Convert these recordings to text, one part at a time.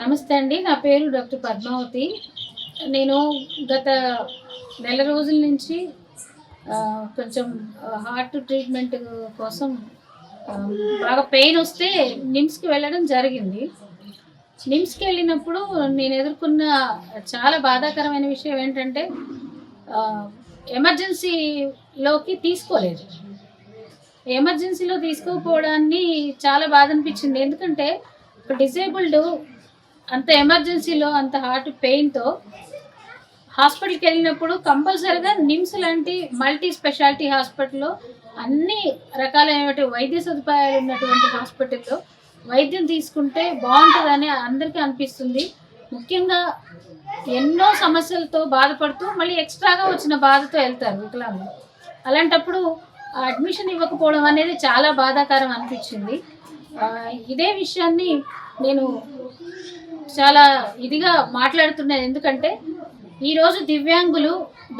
నమస్తే అండి నా పేరు డాక్టర్ పద్మావతి. నేను గత నెల రోజుల నుంచి కొంచెం హార్ట్ ట్రీట్మెంట్ కోసం బాగా పెయిన్ వస్తే నిమ్స్కి వెళ్ళడం జరిగింది. నిమ్స్కి వెళ్ళినప్పుడు నేను ఎదుర్కొన్న చాలా బాధాకరమైన విషయం ఏంటంటే ఎమర్జెన్సీలోకి తీసుకోలేదు. ఎమర్జెన్సీలో తీసుకోకపోవడాన్ని చాలా బాధ అనిపించింది. ఎందుకంటే ఒక డిసేబుల్డ్ అంత ఎమర్జెన్సీలో అంత హార్ట్ పెయిన్తో హాస్పిటల్కి వెళ్ళినప్పుడు కంపల్సరీగా నిమ్స్ లాంటి మల్టీ స్పెషాలిటీ హాస్పిటల్లో అన్ని రకాలైనటువంటి వైద్య సదుపాయాలు ఉన్నటువంటి హాస్పిటల్లో వైద్యం తీసుకుంటే బాగుంటుందని అందరికీ అనిపిస్తుంది. ముఖ్యంగా ఎన్నో సమస్యలతో బాధపడుతూ మళ్ళీ ఎక్స్ట్రాగా వచ్చిన బాధతో వెళ్తారు వికలాంగులు. అలాంటప్పుడు అడ్మిషన్ ఇవ్వకపోవడం అనేది చాలా బాధాకరం అనిపించింది. ఇదే విషయాన్ని నేను చాలా ఇదిగా మాట్లాడుతున్నాను. ఎందుకంటే ఈరోజు దివ్యాంగులు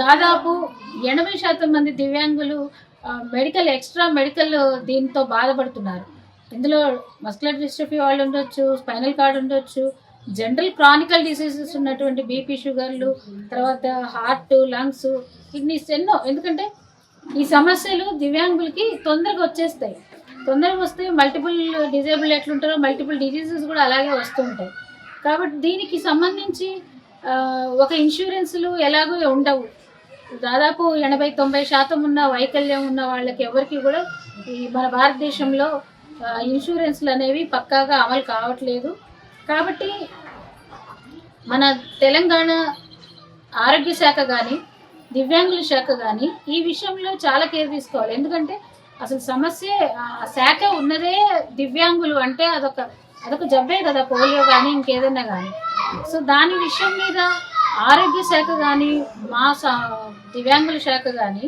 దాదాపు ఎనభై శాతం మంది దివ్యాంగులు మెడికల్ ఎక్స్ట్రా మెడికల్ దీంతో బాధపడుతున్నారు. ఇందులో మస్కులర్ డిస్ట్రఫీ వాళ్ళు ఉండొచ్చు స్పైనల్ కార్డ్ ఉండొచ్చు జనరల్ క్రానికల్ డిసీజెస్ ఉన్నటువంటి బీపీ షుగర్లు తర్వాత హార్ట్ లంగ్స్ కిడ్నీస్ ఎన్నో. ఎందుకంటే ఈ సమస్యలు దివ్యాంగులకి తొందరగా వచ్చేస్తాయి. తొందరగా వస్తే మల్టిపుల్ డిజేబుల్ ఎట్లుంటారో మల్టిపుల్ డిజీజెస్ కూడా అలాగే వస్తుంటాయి కాబట్టి దీనికి సంబంధించి ఒక ఇన్సూరెన్స్లు ఎలాగో ఉండవు. దాదాపు ఎనభై తొంభై శాతం ఉన్న వైకల్యం ఉన్న వాళ్ళకి ఎవరికి కూడా ఈ మన భారతదేశంలో ఇన్సూరెన్స్లు అనేవి పక్కాగా అమలు కావట్లేదు. కాబట్టి మన తెలంగాణ ఆరోగ్య శాఖ కానీ దివ్యాంగుల శాఖ కానీ ఈ విషయంలో చాలా కేర్ తీసుకోవాలి. ఎందుకంటే అసలు సమస్య ఆ శాఖ ఉన్నదే దివ్యాంగులు అంటే అదొక అదొక జబ్బే కదా పోలియో కానీ ఇంకేదైనా కానీ సో దాని విషయం మీద ఆరోగ్య శాఖ కానీ మా సా- దివ్యాంగుల శాఖ కానీ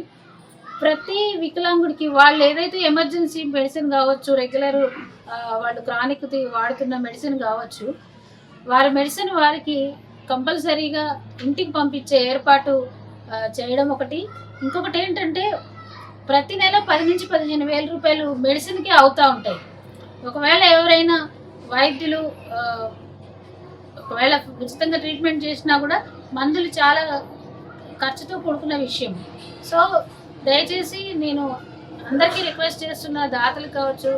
ప్రతి వికలాంగుడికి వాళ్ళు ఏదైతే ఎమర్జెన్సీ మెడిసిన్ కావచ్చు రెగ్యులర్ వాళ్ళు క్రానిక్ వాడుతున్న మెడిసిన్ కావచ్చు వారి మెడిసిన్ వారికి కంపల్సరీగా ఇంటికి పంపించే ఏర్పాటు చేయడం ఒకటి. ఇంకొకటి ఏంటంటే ప్రతి నెల పది నుంచి పదిహేను వేల రూపాయలు మెడిసిన్కి అవుతూ ఉంటాయి. ఒకవేళ ఎవరైనా వైద్యులు ఒకవేళ ఉచితంగా ట్రీట్మెంట్ చేసినా కూడా మందులు చాలా ఖర్చుతో కూడుకున్న విషయం. సో దయచేసి నేను అందరికీ రిక్వెస్ట్ చేస్తున్న దాతలు కావచ్చు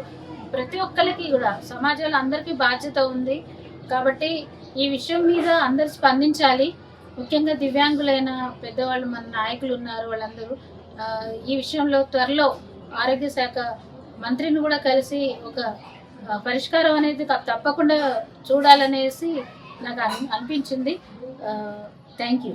ప్రతి ఒక్కరికి కూడా సమాజంలో అందరికీ బాధ్యత ఉంది. కాబట్టి ఈ విషయం మీద అందరు స్పందించాలి. ముఖ్యంగా దివ్యాంగులైన పెద్దవాళ్ళు మన నాయకులు ఉన్నారు వాళ్ళందరూ. ఈ విషయంలో త్వరలో ఆరోగ్య శాఖ మంత్రిని కూడా కలిసి ఒక పరిష్కారం అనేది తప్పకుండా చూడాలనేసి నాకు అనిపించింది. Thank you.